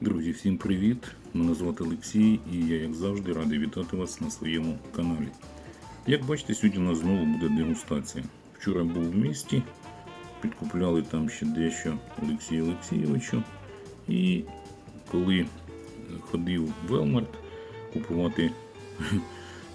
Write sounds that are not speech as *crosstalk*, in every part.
Друзі, всім привіт! Мене звати Олексій і я, як завжди, радий вітати вас на своєму каналі. Як бачите, сьогодні у нас знову буде дегустація. Вчора був в місті, підкупляли там ще дещо Олексію Олексійовичу. І коли ходив в Велмарт купувати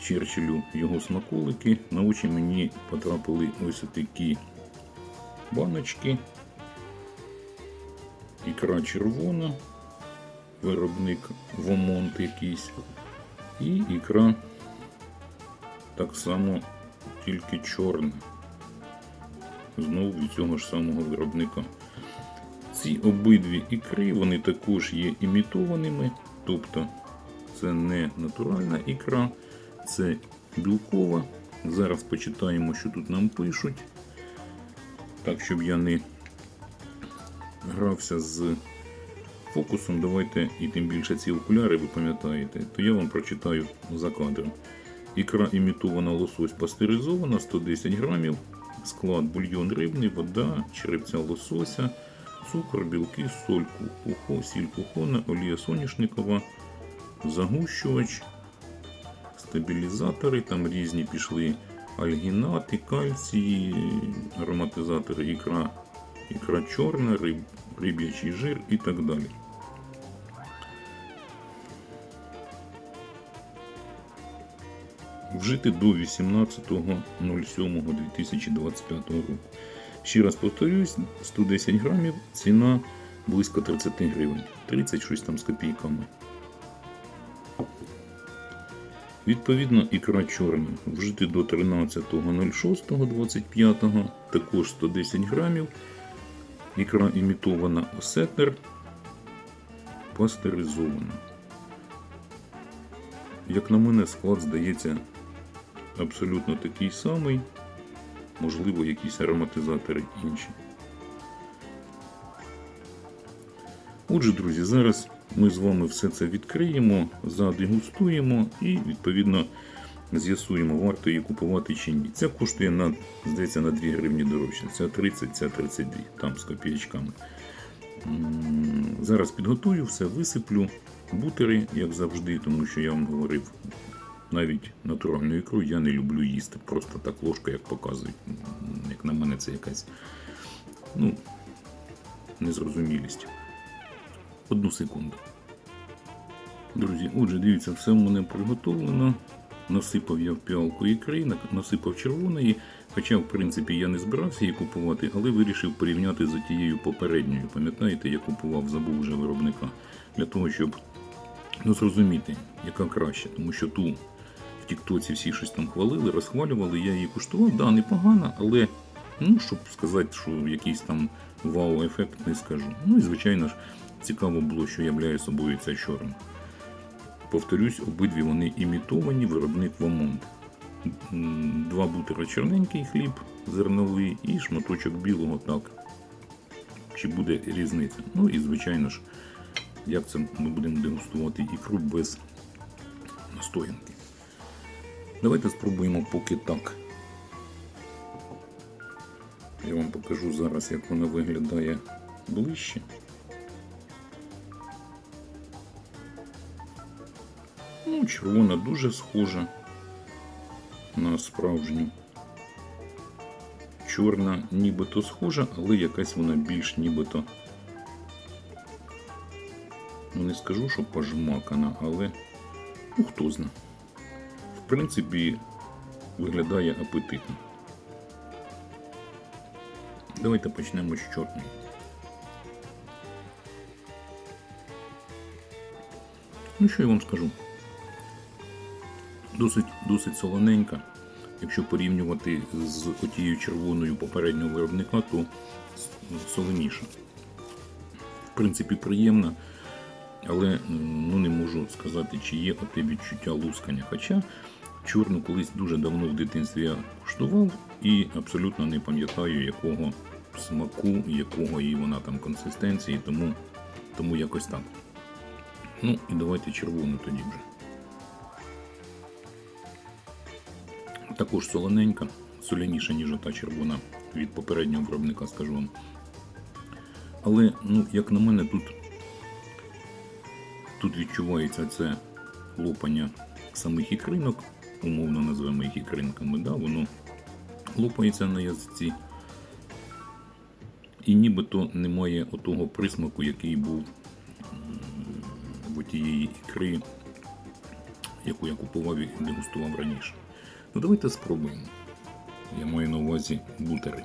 Черчиллю його смаколики, на очі мені потрапили ось такі баночки. Ікра червона, виробник Вомонт якийсь. І ікра так само тільки чорна. Знову від цього ж самого виробника. Ці обидві ікри вони також є імітованими, тобто це не натуральна ікра, це білкова. Зараз почитаємо, що тут нам пишуть. Так, щоб я не грався з фокусом, давайте і тим більше ці окуляри, ви пам'ятаєте, то я вам прочитаю за кадром. Ікра імітована лосось пастеризована 110 грамів, склад бульйон рибний, вода, черепця лосося, цукор, білки, соль, кухо, сіль кухона, олія соняшникова, загущувач, стабілізатори, там різні пішли альгінати, кальції, ароматизатори, ікра, ікра чорна, риб, риб'ячий жир і так далі. Вжити до 18.07.2025 року. Ще раз повторюсь, 110 грамів, ціна близько 30 гривень. 36 там з копійками. Відповідно, ікра чорна вжити до 13.06.25, також 110 грамів. Ікра імітована осетер, пастеризована. Як на мене, склад здається абсолютно такий самий, можливо, якісь ароматизатори інші. Отже, друзі, зараз ми з вами все це відкриємо, задегустуємо і, відповідно, з'ясуємо, варто її купувати чи ні. Ця коштує на, здається, на 2 гривні дорожче. Ця 30, ця 32, там з копійочками. Зараз підготую, все висиплю. Бутери, як завжди, тому що я вам говорив, навіть натуральну ікру я не люблю їсти. Просто так ложка, як показують. Як на мене, це якась ну, незрозумілість. Одну секунду. Друзі, отже, дивіться, все в мене приготовлено. Насипав я в піалку ікри, насипав червоної. Хоча, в принципі, я не збирався її купувати, але вирішив порівняти з тією попередньою. Пам'ятаєте, я купував, забув вже виробника. Для того, щоб ну, зрозуміти, яка краще. Тому що ту в Тіктоці всі щось там хвалили, розхвалювали, я її куштував, да, непогана, але ну, щоб сказати, що якийсь там вау-ефект не скажу. Ну і звичайно ж, цікаво було, що являє собою ця чорна. Повторюсь, обидві вони імітовані, виробник Вомонт. Два бутера чорненький хліб зерновий і шматочок білого так. Чи буде різниця? Ну і звичайно ж, як це ми будемо дегустувати ікру без настоянки. Давайте спробуємо поки так. Я вам покажу зараз, як вона виглядає ближче. Червона дуже схожа на справжню. Чорна нібито схожа, але якась вона більш нібито. Ну, не скажу, що пожмакана, але ну, хто зна. В принципі, виглядає апетитно. Давайте почнемо з чорної. Ну, що я вам скажу? Досить, досить солоненька. Якщо порівнювати з отією червоною попереднього виробника, то солоніша. В принципі, приємна, але ну, не можу сказати, чи є оте відчуття лускання. Хоча чорну колись дуже давно в дитинстві я куштував і абсолютно не пам'ятаю, якого смаку, якого її вона там консистенції, тому, тому якось так. Ну і давайте червону тоді вже. Також солоненька, соляніша, ніж ота червона від попереднього виробника, скажу вам. Але, ну, як на мене, тут, тут відчувається це лопання самих ікринок, умовно назвемо їх ікринками, да, воно лопається на язиці. І нібито немає отого присмаку, який був в тієї ікри, яку я купував і дегустував раніше. Ну давайте спробуємо. Я маю на увазі бутери.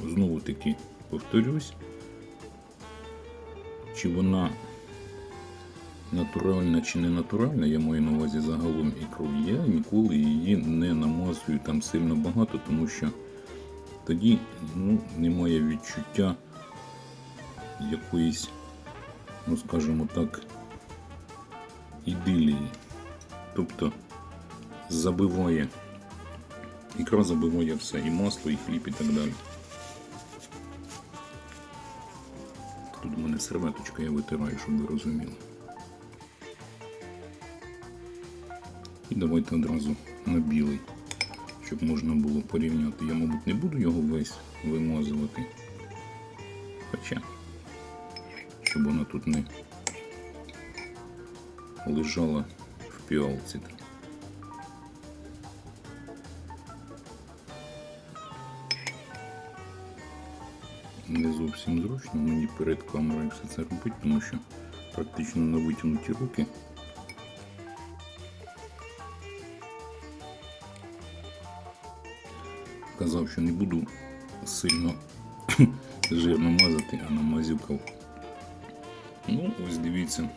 Знову таки повторюсь, чи вона натуральна чи не натуральна, я маю на увазі загалом ікру. Я ніколи її не намазую там сильно багато, тому що тоді ну, немає відчуття якоїсь, ну скажімо так, ідилії. Тобто забиває, ікра забиває все, і масло, і хліб, і так далі. Тут у мене серветочка, я витираю, щоб ви розуміли. І давайте одразу на білий, щоб можна було порівняти. Я, мабуть, не буду його весь вимазувати. Хоча, щоб вона тут не лежала в піалці. Не зовсім зручно мені перед камерою все це робити, тому що практично на витягнуті руки. Казав, що не буду сильно *clears throat* жирно мазати, а намазюкав. Ну, ось дивіться.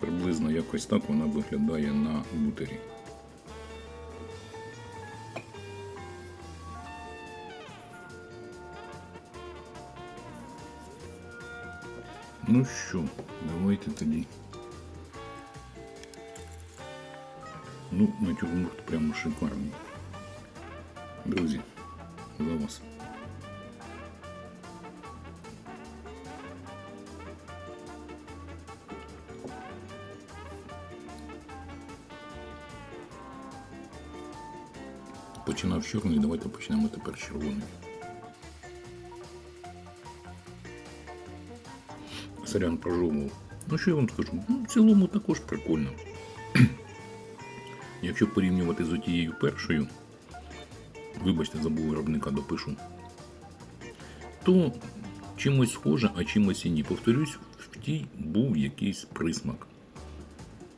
Приблизно якось так вона виглядає на бутері. Ну що, давайте тоді. Ну, натюрморт прямо шикарний. Друзі, за вас. Починав з чорної, давайте почнемо тепер з червоної. Сорян прожовував. Ну що я вам скажу? Ну, в цілому також прикольно. *clears throat* Якщо порівнювати з отією першою, вибачте, забув виробника допишу, то чимось схоже, а чимось і ні. Повторюсь, в тій був якийсь присмак.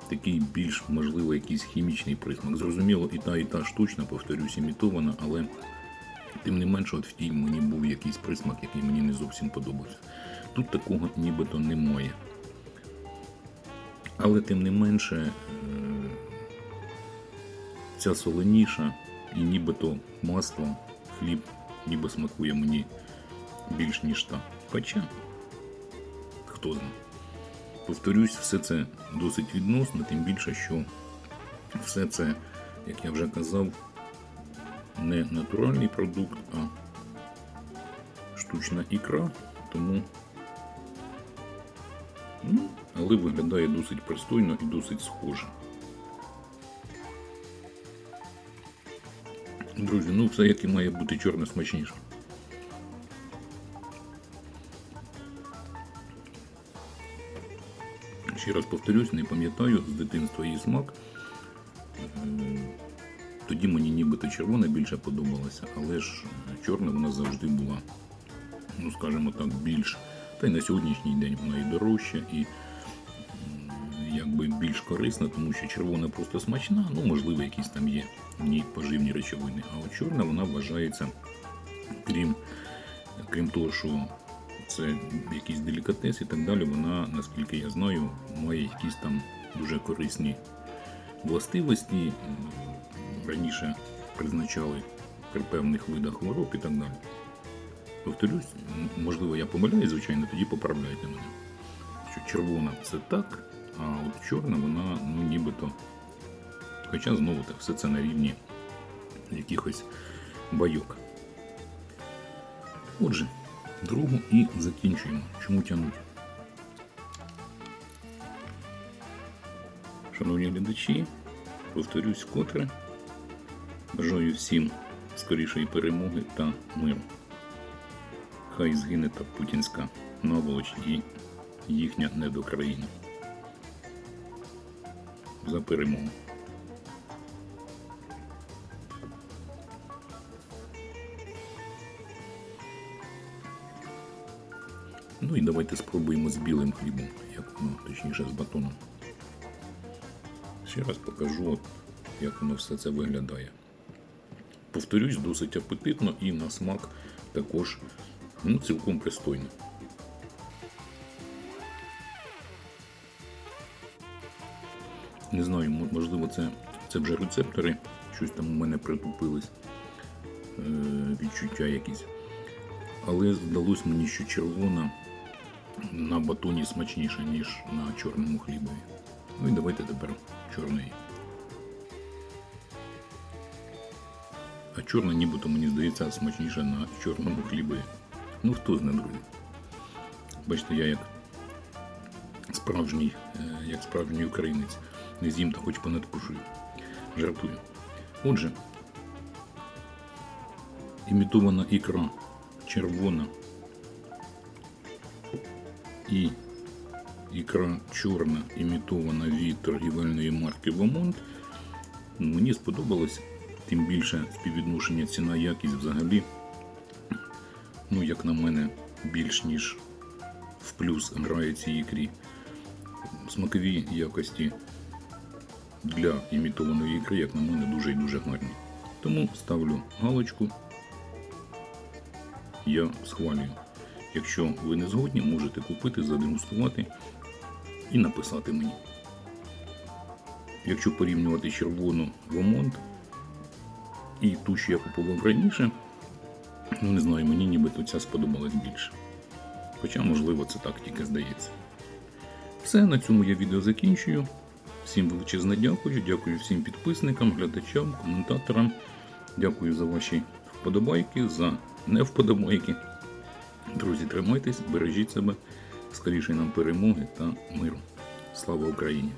Такий більш, можливо, якийсь хімічний присмак. Зрозуміло, і та, і та штучна, повторюсь, імітована, але тим не менше, от в тій мені був якийсь присмак, який мені не зовсім подобався. Тут такого нібито немає. Але тим не менше, е, ця соленіша і нібито масло, хліб ніби смакує мені більш ніж та. Хоча, хто знає. Повторюсь, все це досить відносно, тим більше, що все це, як я вже казав, не натуральний продукт, а штучна ікра, тому ну, але виглядає досить пристойно і досить схоже. Друзі, ну все як і має бути чорне смачніше. Ще раз повторюсь, не пам'ятаю з дитинства її смак. Тоді мені нібито червона більше подобалася, але ж чорна вона завжди була, ну скажімо так, більш. Та й на сьогоднішній день вона і дорожча, і якби більш корисна, тому що червона просто смачна, ну можливо, якісь там є в ній поживні речовини. А от чорна вона вважається, крім, крім того, що це якийсь делікатес і так далі, вона, наскільки я знаю, має якісь там дуже корисні властивості. Раніше призначали при певних видах хвороб і так далі. Повторюсь, можливо, я помиляюсь, звичайно, тоді поправляйте мене. Що червона це так, а от чорна вона ну нібито. Хоча знову так, все це на рівні якихось байок. Отже, другу і закінчуємо. Чому тягнуть? Шановні глядачі, Повторюсь вкотре. Бажаю всім скорішої перемоги та миру. Хай згине та путінська наволоч і їхня недокраїна. За перемогу. Ну і давайте спробуємо з білим хлібом, як воно, точніше з батоном. Ще раз покажу, як воно все це виглядає. Повторюсь, досить апетитно і на смак також ну, цілком пристойно. Не знаю, можливо, це, це вже рецептори, щось там у мене притупились, е, відчуття якісь. Але здалось мені, що червона на батоні смачніша, ніж на чорному хлібові. Ну і давайте тепер чорний. А чорна нібито, мені здається, смачніша на чорному хлібові. Ну хто знає, друзі. Бачите, я як справжній, е, як справжній українець. Не з'їм та хоч понадкушую. Жартую. Отже, імітована ікра червона і ікра чорна, імітована від торгівельної марки Вомонт. Мені сподобалось, тим більше співвідношення ціна-якість взагалі, ну, як на мене, більш ніж в плюс грає цій ікрі. Смакові якості для імітованої ікри, як на мене, дуже і дуже гарні. Тому ставлю галочку. Я схвалюю. Якщо ви не згодні, можете купити, задегустувати і написати мені. Якщо порівнювати червону Вомонт і ту, що я купував раніше, ну не знаю, мені нібито ця сподобалась більше. Хоча, можливо, це так тільки здається. Все, на цьому я відео закінчую. Всім величезне дякую. Дякую всім підписникам, глядачам, коментаторам. Дякую за ваші вподобайки, за невподобайки. Друзі, тримайтесь, бережіть себе, скоріше нам перемоги та миру. Слава Україні!